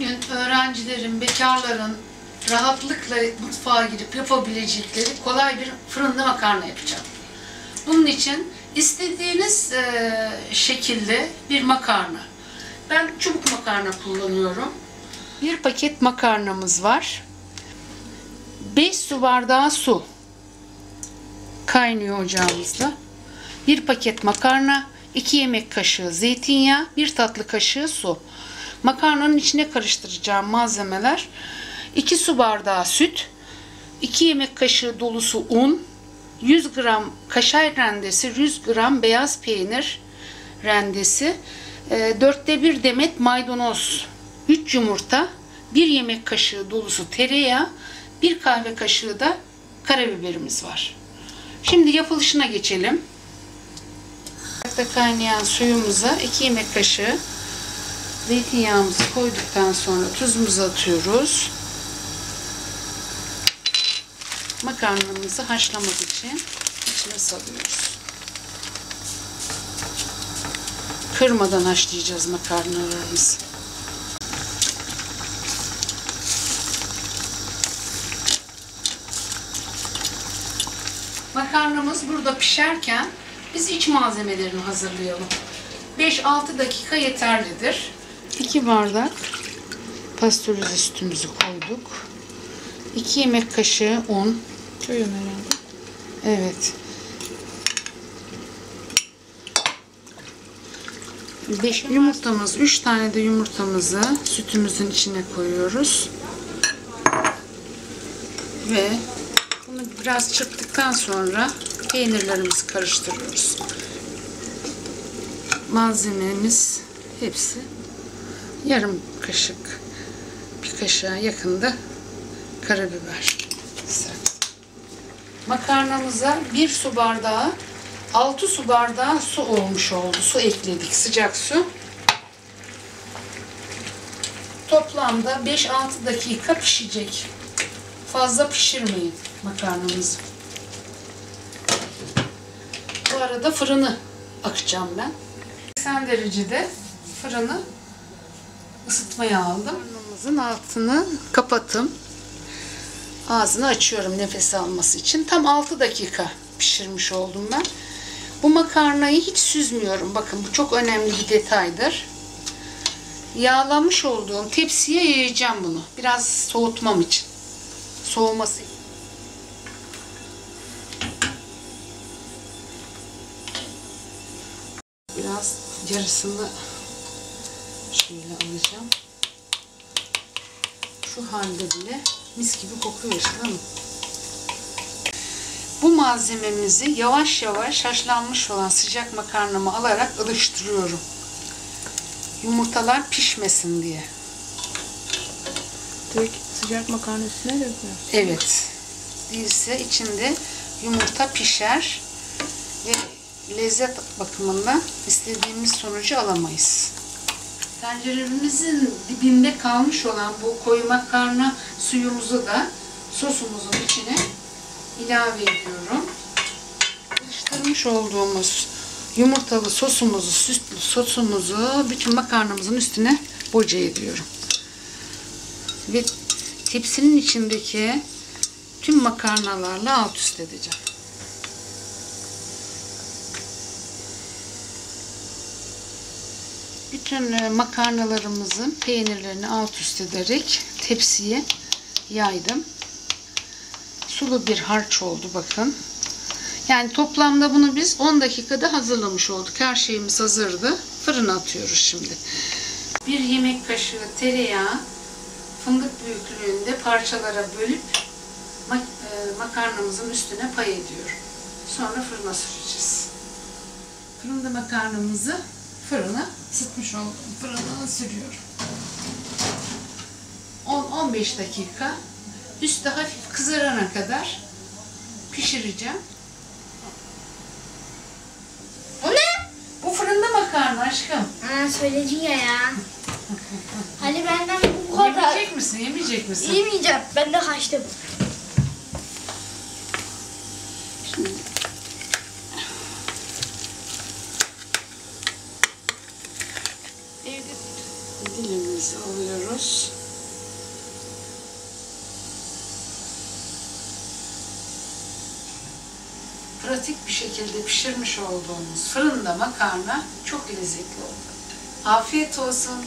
Bugün öğrencilerin, bekarların rahatlıkla mutfağa girip yapabilecekleri kolay bir fırında makarna yapacağım. Bunun için istediğiniz e, şekilde bir makarna. Ben çubuk makarna kullanıyorum. Bir paket makarnamız var. 5 su bardağı su kaynıyor ocağımızda. Bir paket makarna, 2 yemek kaşığı zeytinyağı, 1 tatlı kaşığı su. Makarnanın içine karıştıracağım malzemeler 2 su bardağı süt, 2 yemek kaşığı dolusu un, 100 gram kaşar rendesi, 100 gram beyaz peynir rendesi, e, dörtte bir demet maydanoz, 3 yumurta, 1 yemek kaşığı dolusu tereyağı, 1 kahve kaşığı da karabiberimiz var. Şimdi yapılışına geçelim. Ocakta kaynayan suyumuza 2 yemek kaşığı zeytinyağımızı koyduktan sonra tuzumuzu atıyoruz. Makarnamızı haşlamak için içine salıyoruz. Kırmadan haşlayacağız makarnalarımızı. Makarnamız burada pişerken biz iç malzemelerini hazırlayalım. 5-6 dakika yeterlidir. 2 bardak pastörize sütümüzü koyduk. 2 yemek kaşığı un. Koyuyorum herhalde. Evet. 5 yumurtamız, 3 tane de yumurtamızı sütümüzün içine koyuyoruz. Ve bunu biraz çırptıktan sonra peynirlerimizi karıştırıyoruz. Malzememiz hepsi yarım kaşık bir kaşığa yakında karabiber. Makarnamıza bir su bardağı 6 su bardağı su olmuş oldu. Su ekledik. Sıcak su. Toplamda 5-6 dakika pişecek. Fazla pişirmeyin makarnamızı. Bu arada fırını akacağım ben. 80 derecede fırını ısıtmaya aldım. Fırınımızın altını kapattım. Ağzını açıyorum nefes alması için. Tam 6 dakika pişirmiş oldum ben. Bu makarnayı hiç süzmüyorum. Bakın bu çok önemli bir detaydır. Yağlamış olduğum tepsiye yayacağım bunu. Biraz soğutmam için. Soğuması Biraz yarısını şöyle alacağım. Şu halde bile mis gibi kokuyor işte değil mi? Bu malzememizi yavaş yavaş haşlanmış olan sıcak makarnamı alarak ılıştırıyorum. Yumurtalar pişmesin diye. Direkt sıcak makarna üstüne döküyor. Evet. Değilse içinde yumurta pişer ve lezzet bakımından istediğimiz sonucu alamayız. Tenceremizin dibinde kalmış olan bu koyu makarna suyumuzu da sosumuzun içine ilave ediyorum. Karıştırmış olduğumuz yumurtalı sosumuzu, sütlü sosumuzu bütün makarnamızın üstüne boca ediyorum. Ve tepsinin içindeki tüm makarnalarla alt üst edeceğim. Bütün e, makarnalarımızın peynirlerini alt üst ederek tepsiye yaydım. Sulu bir harç oldu bakın. Yani toplamda bunu biz 10 dakikada hazırlamış olduk. Her şeyimiz hazırdı. Fırına atıyoruz şimdi. Bir yemek kaşığı tereyağı fındık büyüklüğünde parçalara bölüp e, makarnamızın üstüne pay ediyorum. Sonra fırına süreceğiz. Fırında makarnamızı fırına ısıtmış olduğum fırına sürüyorum. 10-15 dakika üstü hafif kızarana kadar pişireceğim. O ne? Bu fırında makarna aşkım. Aa söyledin ya ya. Hani benden bu kadar. Yemeyecek misin? Yemeyecek misin? Yemeyeceğim. Ben de kaçtım. Şimdi evde dilimimizi alıyoruz. Pratik bir şekilde pişirmiş olduğumuz fırında makarna çok lezzetli oldu. Afiyet olsun.